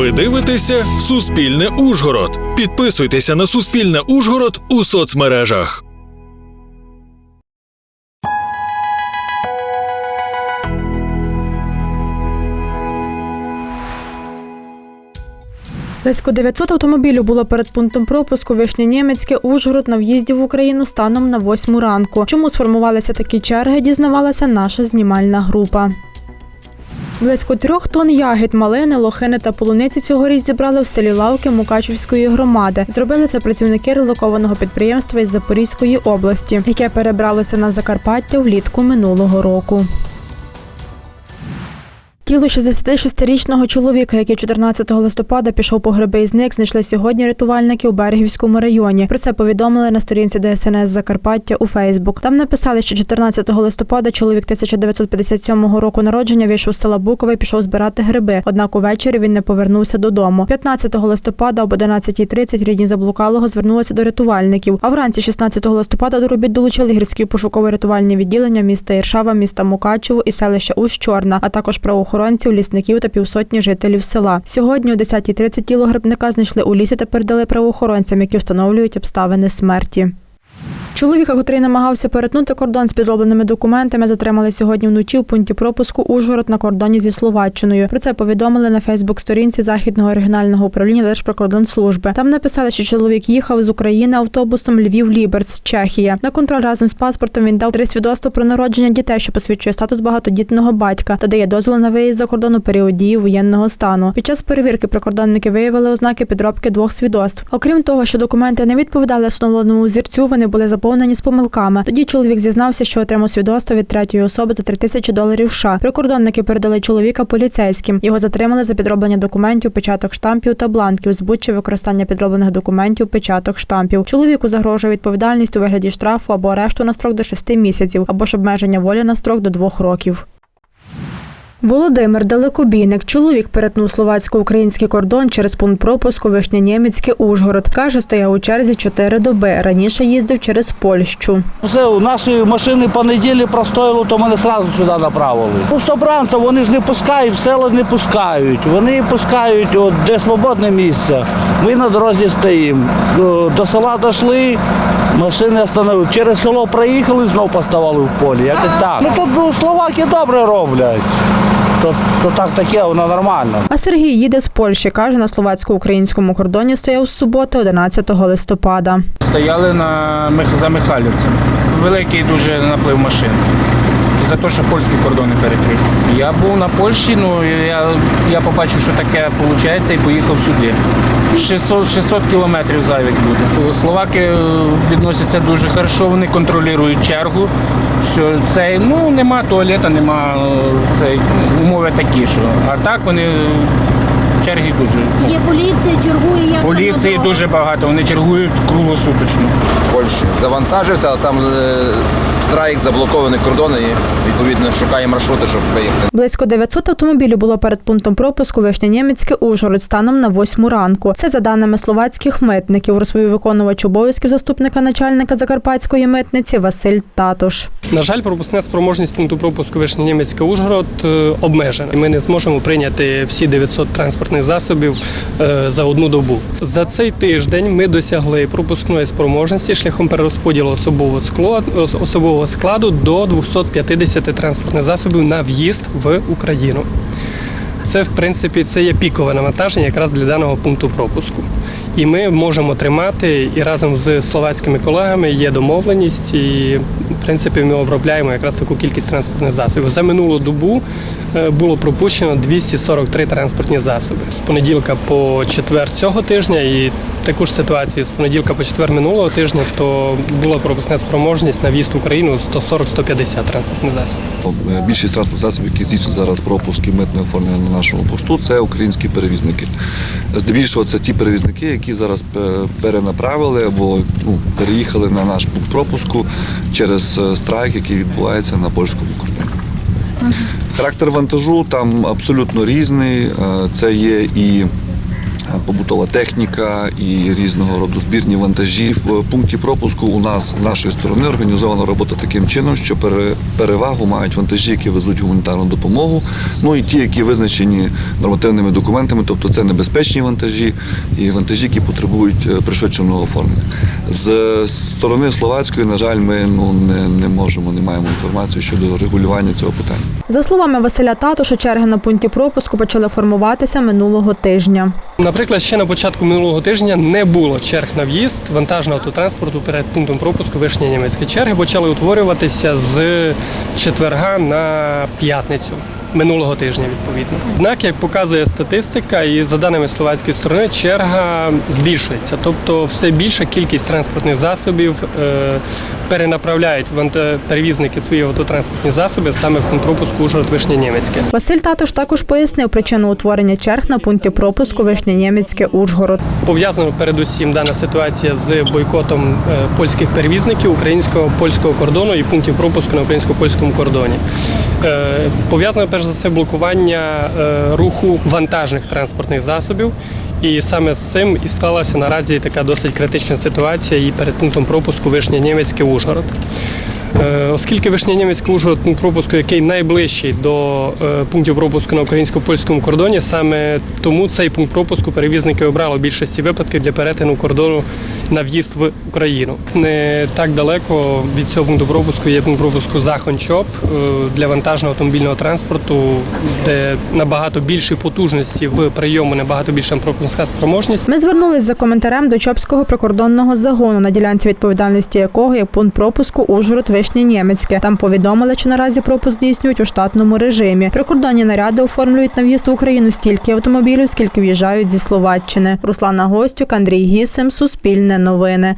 Ви дивитеся Суспільне Ужгород. Підписуйтеся на Суспільне Ужгород у соцмережах. Близько 900 автомобілів було перед пунктом пропуску Вишнє-Німецьке Ужгород на в'їзді в Україну станом на 8 ранку. Чому сформувалися такі черги, дізнавалася наша знімальна група. Близько трьох тонн ягід, малини, лохини та полуниці цьогоріч зібрали в селі Лавки Мукачівської громади. Зробили це працівники релокованого підприємства із Запорізької області, яке перебралося на Закарпаття влітку минулого року. Тіло 66-річного чоловіка, який 14 листопада пішов по гриби і зник, знайшли сьогодні рятувальники у Берегівському районі. Про це повідомили на сторінці ДСНС Закарпаття у Фейсбук. Там написали, що 14 листопада чоловік 1957 року народження вийшов з села Букове і пішов збирати гриби. Однак увечері він не повернувся додому. 15 листопада об 11.30 рідні заблукалого звернулися до рятувальників. А вранці 16 листопада до робіт долучили гірські пошуково-рятувальні відділення міста Іршава, міста Мукачево і селища Усть-Чорна, а також правоохоронців, лісників та півсотні жителів села. Сьогодні о 10.30 тіло грибника знайшли у лісі та передали правоохоронцям, які встановлюють обставини смерті. Чоловіка, котрий намагався перетнути кордон з підробленими документами, затримали сьогодні вночі у пункті пропуску Ужгород на кордоні зі Словаччиною. Про це повідомили на Фейсбук-сторінці Західного регіонального управління Держприкордонслужби. Там написали, що чоловік їхав з України автобусом Львів-Ліберц, Чехія. На контроль разом з паспортом він дав три свідоцтва про народження дітей, що посвідчує статус багатодітного батька та дає дозвіл на виїзд за кордон у період дії воєнного стану. Під час перевірки прикордонники виявили ознаки підробки двох свідоцтв. Окрім того, що документи не відповідали встановленому зірцю, вони були заповнені з помилками. Тоді чоловік зізнався, що отримав свідоцтво від третьої особи за 3 тисячі доларів США. Прикордонники передали чоловіка поліцейським. Його затримали за підроблення документів, печаток штампів та бланків, збут чи використання підроблених документів, печаток штампів. Чоловіку загрожує відповідальність у вигляді штрафу або арешту на строк до 6 місяців, або ж обмеження волі на строк до 2 років. Володимир Далекобійник, чоловік перетнув словацько-український кордон через пункт пропуску Вишнянємецьке Ужгород. Каже, стояв у черзі чотири доби. Раніше їздив через Польщу. Все, у нашої машини по неділі простоїло, то мене одразу сюди направили. Ну, собранця вони ж не пускають, в села не пускають. Вони пускають, от, де свободне місце. Ми на дорозі стоїмо. До села дійшли, машини остановили. Через село проїхали, знов поставали в полі. Якось так. Ну тут ну, словаки добре роблять. То, то так таке, воно нормально. А Сергій їде з Польщі. Каже, на словацько-українському кордоні стояв з суботи 11 листопада. Стояли на за Михайлівцем. Великий дуже наплив машин. За те, що польські кордони перекриті. Я був на Польщі, ну я, я побачив, що таке виходить, і поїхав сюди. 600, 600 кілометрів зайвих буде. Словаки е, відносяться дуже хорошо, вони контролюють чергу. Все, це, ну, нема туалета, нема е, цей, умови такі, що. А так вони е, черги дуже. Є поліція, чергує як Поліції дуже багато, вони чергують круглосуточно. Польщі. Завантажився, але там страйк, заблоковані кордони і відповідно шукає маршрути, щоб виїхати. Близько 900 автомобілів було перед пунктом пропуску Вишнянємецьке Ужгород станом на 8 ранку. Це за даними словацьких митників, розповів виконувач обов'язків заступника начальника Закарпатської митниці Василь Татуш. На жаль, пропускна спроможність пункту пропуску Вишнянімецька Ужгород е, обмежена. Ми не зможемо прийняти всі 900 транспортних засобів е, за одну добу. За цей тиждень ми досягли пропускної спроможності шляхом перерозподілу особового складу, особового складу до 250 транспортних засобів на в'їзд в Україну. Це, в принципі, це є пікове навантаження якраз для даного пункту пропуску. І ми можемо тримати і разом з словацькими колегами є домовленість, і в принципі ми обробляємо якраз таку кількість транспортних засобів. За минулу добу було пропущено 243 транспортні засоби з понеділка по четвер цього тижня, і таку ж ситуацію з понеділка по четвер минулого тижня, то була пропускна спроможність на в'їзд в Україну 140-150 транспортних засобів. Е, Більшість транспортних засобів, які здійснюють зараз пропуск і митне оформлення на нашому посту, це українські перевізники. Здебільшого це ті перевізники, які зараз е, перенаправили або ну, переїхали на наш пункт пропуску через е, страйк, який відбувається на польському кордоні. Характер вантажу там абсолютно різний. Е, Це є і побутова техніка і різного роду збірні вантажі. В пункті пропуску у нас з нашої сторони організована робота таким чином, що пере- перевагу мають вантажі, які везуть гуманітарну допомогу. Ну і ті, які визначені нормативними документами, тобто це небезпечні вантажі і вантажі, які потребують е, пришвидшеного оформлення. З сторони словацької, на жаль, ми ну не, не можемо, не маємо інформації щодо регулювання цього питання. За словами Василя Татуша, черги на пункті пропуску почали формуватися минулого тижня. Наприклад, ще на початку минулого тижня не було черг на в'їзд вантажного автотранспорту перед пунктом пропуску Вишня німецькі Черги почали утворюватися з четверга на п'ятницю. Минулого тижня відповідно. Однак, як показує статистика, і за даними словацької сторони, черга збільшується. Тобто, все більша кількість транспортних засобів е, перенаправляють перевізники свої автотранспортні засоби саме в пункт пропуску Ужгород Вишня Німецьке. Василь Татуш також пояснив причину утворення черг на пункті пропуску Вишня-Німецьке Ужгород. Пов'язано передусім дана ситуація з бойкотом е, польських перевізників українського польського кордону і пунктів пропуску на українсько-польському кордоні. Е, Пов'язано перш за все блокування е, руху вантажних транспортних засобів. І саме з цим і склалася наразі така досить критична ситуація і перед пунктом пропуску Вишня Німецьке Ужгород. Е, Оскільки Вишнянємецький Ужгород пункт пропуску, який найближчий до е, пунктів пропуску на українсько-польському кордоні, саме тому цей пункт пропуску перевізники обрали в більшості випадків для перетину кордону на в'їзд в Україну. Не так далеко від цього пункту пропуску є пункт пропуску Захончоп е, для вантажного автомобільного транспорту, де набагато більші потужності в прийому, набагато більша пропускна спроможність. Ми звернулись за коментарем до Чопського прикордонного загону, на ділянці відповідальності якого є пункт пропуску Ужгород Вишні Німецьке. Там повідомили, що наразі пропуск здійснюють у штатному режимі. Прикордонні наряди оформлюють на в'їзд в Україну стільки автомобілів, скільки в'їжджають зі Словаччини. Руслана Гостюк, Андрій Гісем, Суспільне новини.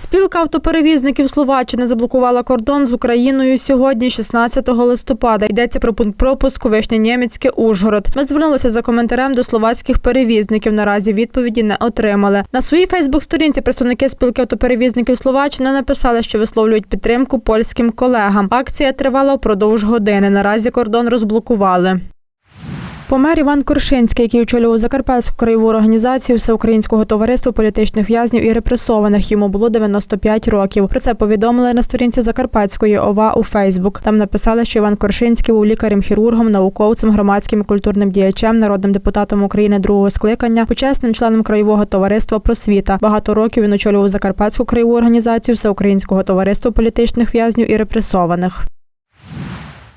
Спілка автоперевізників Словаччини заблокувала кордон з Україною сьогодні, 16 листопада. Йдеться про пункт пропуску Вишня-Німецьке Ужгород. Ми звернулися за коментарем до словацьких перевізників. Наразі відповіді не отримали. На своїй Фейсбук-сторінці представники спілки автоперевізників Словаччини написали, що висловлюють підтримку польським колегам. Акція тривала впродовж години. Наразі кордон розблокували. Помер Іван Коршинський, який очолював Закарпатську краєву організацію Всеукраїнського товариства політичних в'язнів і репресованих. Йому було 95 років. Про це повідомили на сторінці Закарпатської ОВА у Фейсбук. Там написали, що Іван Коршинський був лікарем-хірургом, науковцем, громадським і культурним діячем, народним депутатом України другого скликання, почесним членом краєвого товариства Просвіта. Багато років він очолював Закарпатську краєву організацію Всеукраїнського товариства політичних в'язнів і репресованих.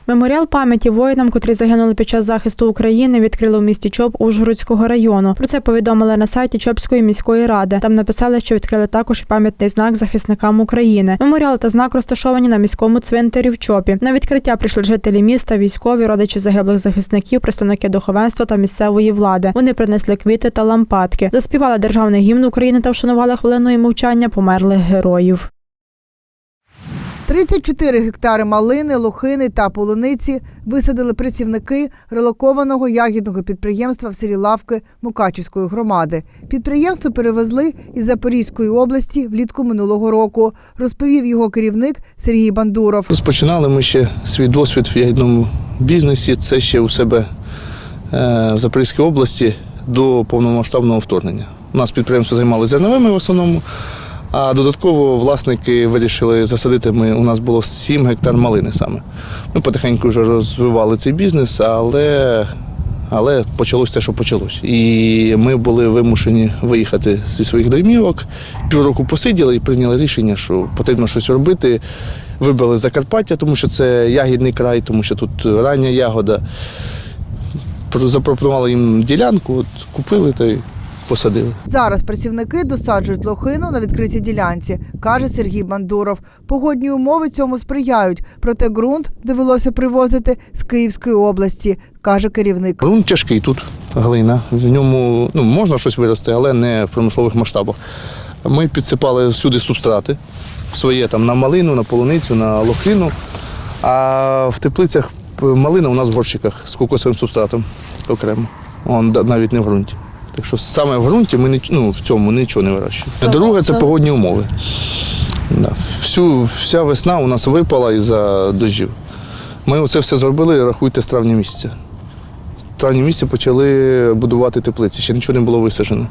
Меморіал пам'яті воїнам, котрі загинули під час захисту України, відкрили у місті Чоп Ужгородського району. Про це повідомили на сайті Чопської міської ради. Там написали, що відкрили також пам'ятний знак захисникам України. Меморіал та знак розташовані на міському цвинтарі в Чопі. На відкриття прийшли жителі міста, військові, родичі загиблих захисників, представники духовенства та місцевої влади. Вони принесли квіти та лампадки, заспівали державний гімн України та вшанували хвилиною мовчання померлих героїв. 34 гектари малини, лохини та полуниці висадили працівники релокованого ягідного підприємства в селі Лавки Мукачівської громади. Підприємство перевезли із Запорізької області влітку минулого року, розповів його керівник Сергій Бандуров. Розпочинали ми ще свій досвід в ягідному бізнесі. Це ще у себе е, в Запорізькій області до повномасштабного вторгнення. У нас підприємство займалося зерновими в основному, а додатково власники вирішили засадити. Ми, у нас було 7 гектар малини саме. Ми потихеньку вже розвивали цей бізнес, але, але почалось те, що почалось. І ми були вимушені виїхати зі своїх домівок. Півроку посиділи і прийняли рішення, що потрібно щось робити. Вибрали Закарпаття, тому що це ягідний край, тому що тут рання ягода. Запропонували їм ділянку, от, купили та й посадили. Зараз працівники досаджують лохину на відкритій ділянці, каже Сергій Бандуров. Погодні умови цьому сприяють, проте ґрунт довелося привозити з Київської області, каже керівник. Він тяжкий тут, глина. В ньому ну, можна щось вирости, але не в промислових масштабах. Ми підсипали всюди субстрати своє там на малину, на полуницю, на лохину. А в теплицях малина у нас в горщиках з кокосовим субстратом окремо. Он навіть не в ґрунті. Так що саме в ґрунті ми ніч- ну, в цьому нічого не вирощуємо. Друге це погодні умови. Да. Всю, вся весна у нас випала із-за дощів. Ми оце все зробили, рахуйте, з травня місяця. травні місяці почали будувати теплиці. Ще нічого не було висаджено.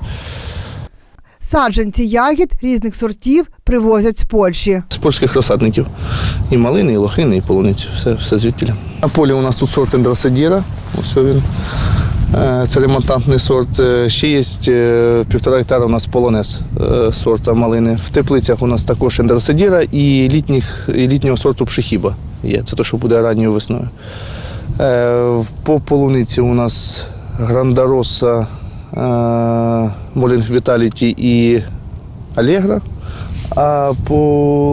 Саджанці ягід різних сортів привозять з Польщі. З польських розсадників. І малини, і лохини, і полуниці. Все, все звідтіля. На полі у нас тут сорт Ендросадіра. Ось він. Е, Це ремонтантний сорт. Е, Ще є е, півтора гектара у нас полонез е, сорта малини. В теплицях у нас також Ендросадіра і, літніх, і літнього сорту пшехіба є. Це те, що буде ранньою весною. Е, По полуниці у нас Грандароса, Молінг Віталіті і Алегра. А по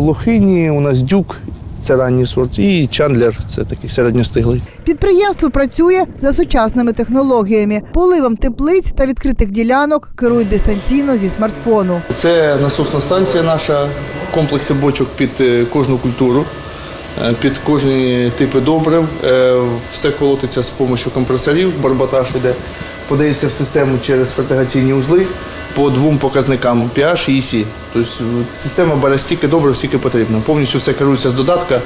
лохині у нас дюк, це ранній сорт, і чандлер, це такий середньостиглий. Підприємство працює за сучасними технологіями. Поливом теплиць та відкритих ділянок керують дистанційно зі смартфону. Це насосна станція наша, комплекси бочок під е, кожну культуру, е, під кожні типи добрив. Е, Все колотиться з допомогою компресорів, барботаж іде, подається в систему через фертигаційні узли по двом показникам pH і EC. Тобто е, система бере стільки добре, скільки потрібно. Повністю все керується з додатка, е,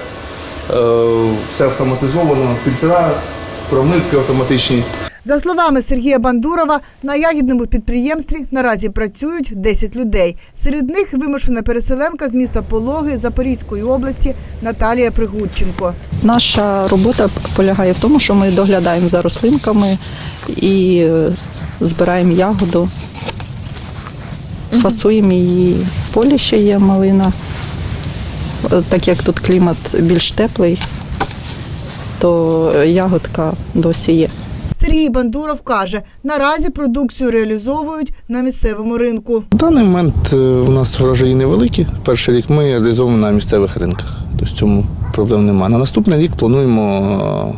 все автоматизовано, фільтра, промивки автоматичні. За словами Сергія Бандурова, на ягідному підприємстві наразі працюють 10 людей. Серед них вимушена переселенка з міста Пологи Запорізької області Наталія Пригудченко. Наша робота полягає в тому, що ми доглядаємо за рослинками і е, збираємо ягоду, фасуємо її. В полі ще є малина. Е, Так як тут клімат більш теплий, то е, ягодка досі є. Сергій Бандуров каже, наразі продукцію реалізовують на місцевому ринку. В даний момент е, у нас врожаї невеликі. Перший рік ми реалізовуємо на місцевих ринках. Тобто цьому проблем немає. На наступний рік плануємо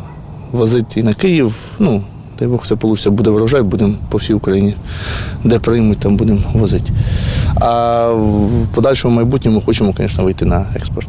е, возити і на Київ. Ну, дай Бог все вийде, буде врожай, будемо по всій Україні. Де приймуть, там будемо возити. А в подальшому майбутньому хочемо, звісно, вийти на експорт.